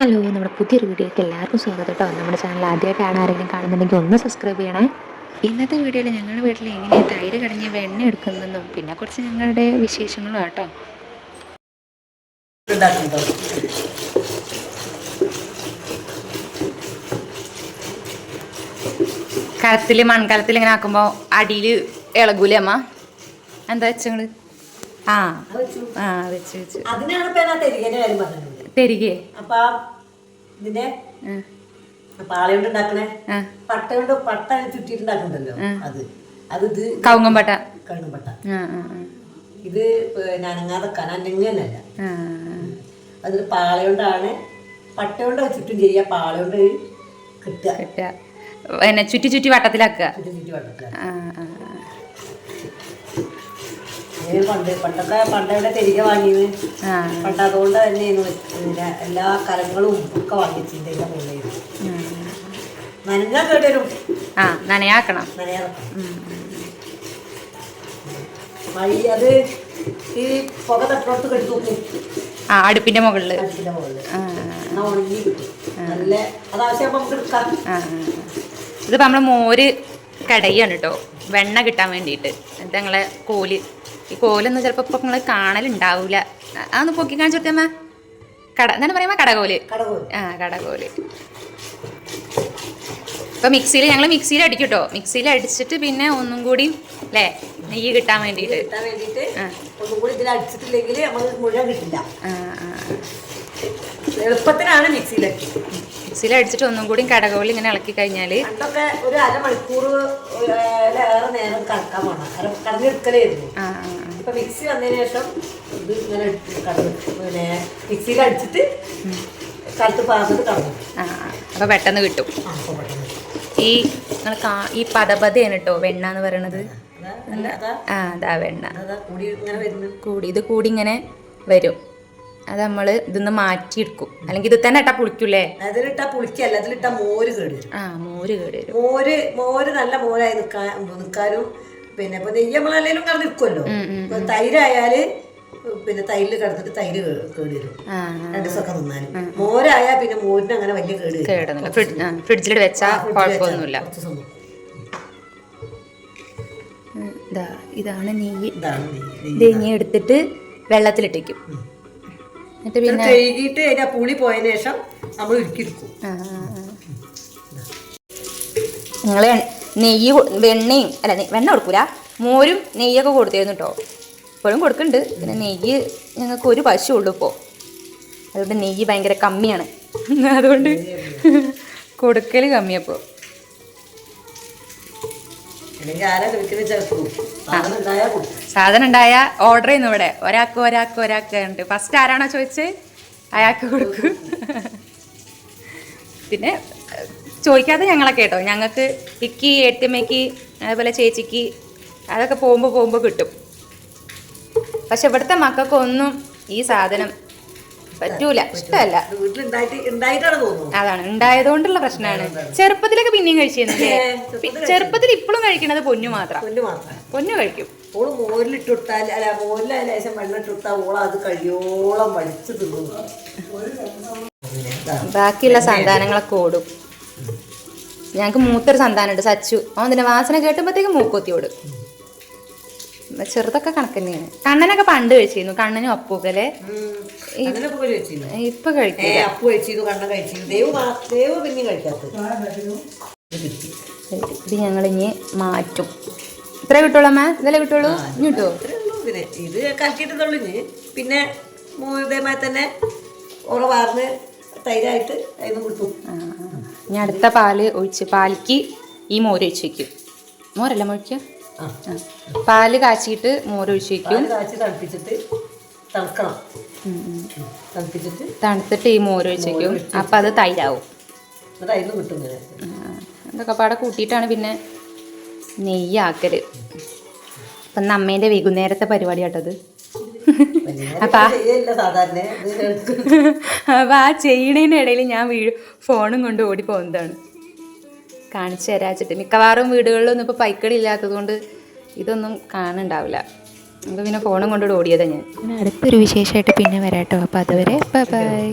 Hello നമ്മുടെ പുതിയൊരു വീഡിയോയ്ക്ക് എല്ലാവർക്കും സ്വാഗതം കേട്ടോ. നമ്മുടെ ചാനൽ ആദ്യമായിട്ടാണ് ആരെങ്കിലും കാണുന്നുണ്ടെങ്കിൽ ഒന്ന് സബ്സ്ക്രൈബ് ചെയ്യണേ. ഇന്നത്തെ വീഡിയോയിൽ ഞങ്ങളുടെ വീട്ടിൽ എങ്ങനെ തൈര് കടഞ്ഞ് വെണ്ണ എടുക്കുന്നതെന്നും പിന്നെ കുറച്ച് ഞങ്ങളുടെ വിശേഷങ്ങളും കേട്ടോ കലത്തിൽ മൺകലത്തിൽ ഇങ്ങനെ ആക്കുമ്പോൾ അടിയിൽ ഇളകൂലേ അമ്മ? എന്താ വെച്ചങ്ങൾ? ആ. ആ വെച്ച് വെച്ച്. അതിനാണ് പെരുകേ. അപ്പൊ ഇതിന്റെ പാളയോണ്ട് ഉണ്ടാക്കണേ പട്ട കൊണ്ട് പട്ട ചുറ്റിട്ടുണ്ടാക്കണ്ടല്ലോ അത്. അത് ഇത് കവുങ്ങമ്പട്ട കണ്ണും പട്ട ആ ആ ആ. ഇത് അനങ്ങനല്ല ആ അതിൽ പാളയോണ്ടാണ്. പട്ട കൊണ്ട് ചുറ്റും ചെയ്യുക പാളയോണ്ട് കിട്ടുക. കിട്ടുക. ചുറ്റി ചുറ്റി വട്ടത്തിലാക്കുക. ചുറ്റി ചുറ്റി വട്ടത്തില ആ ആ ആ. ഏ പണ്ട് പണ്ടൊക്കെ പണ്ടവിടെ തെരിക വാങ്ങിയത്? ആ. പണ്ട് അതുകൊണ്ട് തന്നെയായിരുന്നു എല്ലാ കരങ്ങളും ഒക്കെ നനഞ്ഞാൽ കേട്ടരും ആ നനയാക്കണം. അത് ഈ പുക ആ അടുപ്പിന്റെ മുകളിൽ അടുപ്പിന്റെ മുകളിൽ ഉണങ്ങി നല്ല നമുക്ക് എടുക്കാം. നമ്മൾ മോര് കടയാണ് കേട്ടോ. വെണ്ണ കിട്ടാൻ വേണ്ടിയിട്ട്. എന്നിട്ട് ഞങ്ങളെ കോൽ ഈ കോലൊന്നും ചിലപ്പോൾ ഇപ്പൊ നിങ്ങൾ കാണലുണ്ടാവൂല. അതൊന്ന് പൊക്കി കാണിച്ചു കൊടുത്തമ്മ കട എന്താണ് പറയുമ്പോ കടകോൽ. ആ കടകോൽ. ഇപ്പൊ മിക്സിയിൽ ഞങ്ങൾ മിക്സിയിൽ അടിക്കും കേട്ടോ മിക്സിയിൽ അടിച്ചിട്ട് പിന്നെ ഒന്നും കൂടി അല്ലേ നെയ്യ് കിട്ടാൻ വേണ്ടിട്ട് എളുപ്പത്തിനാണ് മിക്സിയിലൊക്കെ മിക്സിയിൽ അടിച്ചിട്ട് ഒന്നും കൂടി കടകോലി ഇങ്ങനെ ഇളക്കി കഴിഞ്ഞാൽ ഒരു അരമണിക്കൂർ നേരം കടക്കാൻ. ഇപ്പൊ മിക്സി വന്നതിന് ശേഷം ഇത് ഇങ്ങനെ പിന്നെ മിക്സിയിൽ അടിച്ചിട്ട് കലത്ത് പാർന്നിട്ട് കടന്നു. ആ ആ. അപ്പൊ പെട്ടെന്ന് കിട്ടും. ഈ നിങ്ങൾ ഈ പദപതയാണ് കേട്ടോ വെണ്ണ എന്ന് പറയണത്. ആ അതാ വെണ്ണ. കൂടി ഇത് കൂടി ഇങ്ങനെ വരും. അത് നമ്മൾ ഇതിന്ന് മാറ്റിയെടുക്കും. അല്ലെങ്കിൽ ഇത് തന്നെ ഇട്ടാ പുളിക്കൂലേ അതിലിട്ടാ പുളിക്കല്ല അതിലിട്ടാ മോര് കേട് വരും ആ മോര് കേട് വരും മോര് മോര് നല്ല മോരായി നിൽക്കാൻ നിൽക്കാനും പിന്നെ ഇപ്പൊ നെയ്യ് നമ്മളല്ലെങ്കിലും കിടന്ന് നിൽക്കുമല്ലോ ഇപ്പൊ തൈരായാൽ പിന്നെ തൈരിൽ കിടന്നിട്ട് തൈര് കേട് വരും രണ്ടു ദിവസമൊക്കെ നിന്നാൽ. മോരായാൽ പിന്നെ മോരിന് അങ്ങനെ വലിയ കേട് വരും കേടൊന്നുമില്ല ഫ്രിഡ്ജ് ഫ്രിഡ്ജിലിട്ട് വെച്ചാൽ കുഴപ്പമൊന്നുമില്ല. ഇതാണ് നെയ്യ്. ഇതാണ് നെയ്യ്. എടുത്തിട്ട് വെള്ളത്തിലിട്ടേക്കും. എന്നിട്ട് പിന്നെ കഴുകിയിട്ട് അതിന്റെ പുളി പോയ ശേഷം നമ്മൾ ഉരുക്കിയെടുക്കും നിങ്ങൾ നെയ്യ് വെണ്ണയും അല്ല വെണ്ണ കൊടുക്കൂല. മോരും നെയ്യൊക്കെ കൊടുത്തിരുന്നു കേട്ടോ ഇപ്പോഴും കൊടുക്കുന്നുണ്ട് പിന്നെ നെയ്യ് ഞങ്ങൾക്ക് ഒരു പശു ഉള്ളൂ ഇപ്പോൾ അതുകൊണ്ട് നെയ്യ് ഭയങ്കര കമ്മിയാണ്. അതുകൊണ്ട് കൊടുക്കൽ കമ്മിയപ്പോൾ സാധനം ഉണ്ടായ ഓർഡർ ചെയ്യുന്നു ഇവിടെ. ഒരാൾക്ക് ഒരാൾക്ക് ഒരാൾക്ക് ഉണ്ട്. ഫസ്റ്റ് ആരാണോ ചോദിച്ച്? അയാൾക്ക് കൊടുക്കും. പിന്നെ ചോദിക്കാതെ ഞങ്ങളെ കേട്ടോ. ഞങ്ങൾക്ക് ഇക്കി ഏട്ടിയമ്മയ്ക്ക് അതേപോലെ ചേച്ചിക്ക് അതൊക്കെ പോകുമ്പോൾ പോകുമ്പോൾ കിട്ടും. പക്ഷെ ഇവിടുത്തെ മക്കൾക്കൊന്നും ഈ സാധനം പറ്റൂല. ഇഷ്ടമല്ല അതാണ്. ഉണ്ടായതുകൊണ്ടുള്ള പ്രശ്നമാണ്. ചെറുപ്പത്തിലൊക്കെ പിന്നെയും കഴിച്ചിരുന്നില്ലേ ചെറുപ്പത്തിൽ ഇപ്പോഴും കഴിക്കണത് പൊന്നു മാത്രം. പൊന്നു കഴിക്കും. ഓൾ അല്ല മോരിൽ ലേശം വെള്ളം ഓൾ അത് കഴിയോളം വലിച്ചു തിന്നു. ബാക്കിയുള്ള സന്താനങ്ങളൊക്കെ ഓടും. ഞങ്ങൾക്ക് മൂത്തൊരു സന്താനമുണ്ട് സച്ചു. അവൻ തന്നെ വാസന കേട്ടുമ്പോഴത്തേക്ക് മൂക്കൊത്തി ഓടും. ചെറുതൊക്കെ കണക്ക് തന്നെയാണ് കണ്ണനൊക്കെ പണ്ട് കഴിച്ചിരുന്നു. കണ്ണനും അപ്പൂക്കലെ ഇപ്പൊ ഇത് ഞങ്ങൾ ഇനി മാറ്റും. ഇത്ര കിട്ടുള്ളൂ അമ്മ? ഇതല്ലേ കിട്ടുള്ളൂ? ഇനി കിട്ടുമോ ഇത് കറക്കിട്ടുള്ളു ഇനി. പിന്നെ ഇതേമാതിരി തന്നെ ഓള വാർന്ന് തൈരായിട്ട് അതിന് കൊടുക്കും ഞാൻ അടുത്ത പാൽ ഒഴിച്ച് പാലിക്ക് ഈ മോര് ഒഴിച്ച് വെക്കും. മോരല്ല മൊഴിക്കുക. പാൽ കാച്ചിട്ട് മോരൊഴിച്ച് വെക്കും കാച്ചി തണുപ്പിച്ചിട്ട് തണുക്കണം. തണുപ്പിച്ചിട്ട് തണുത്തിട്ട് ഈ മോരൊഴിച്ച് വെക്കും അപ്പം അത് തൈരാവും. എന്തൊക്കെ കിട്ടും ഇതൊക്കെ പാടെ കൂട്ടിയിട്ടാണ് പിന്നെ നെയ്യാക്കൽ അപ്പം ഇന്ന് അമ്മേന്റെ വൈകുന്നേരത്തെ പരിപാടി കേട്ടത് അപ്പം. അപ്പം ആ ചെയ്യണേന്റെ ഇടയിൽ ഞാൻ വീഴും ഫോണും കൊണ്ട് ഓടി പോകുന്നതാണ് കാണിച്ചു തരാച്ചിട്ട് മിക്കവാറും വീടുകളിലൊന്നും ഇപ്പോൾ പൈക്കളില്ലാത്തത് കൊണ്ട് ഇതൊന്നും കാണണ്ടാവില്ല. അപ്പോൾ പിന്നെ ഫോണും കൊണ്ടോട് ഓടിയതാണ് ഞാൻ. അടുത്തൊരു വിശേഷമായിട്ട് പിന്നെ വരാട്ടോ. അപ്പോൾ അതുവരെ ബൈ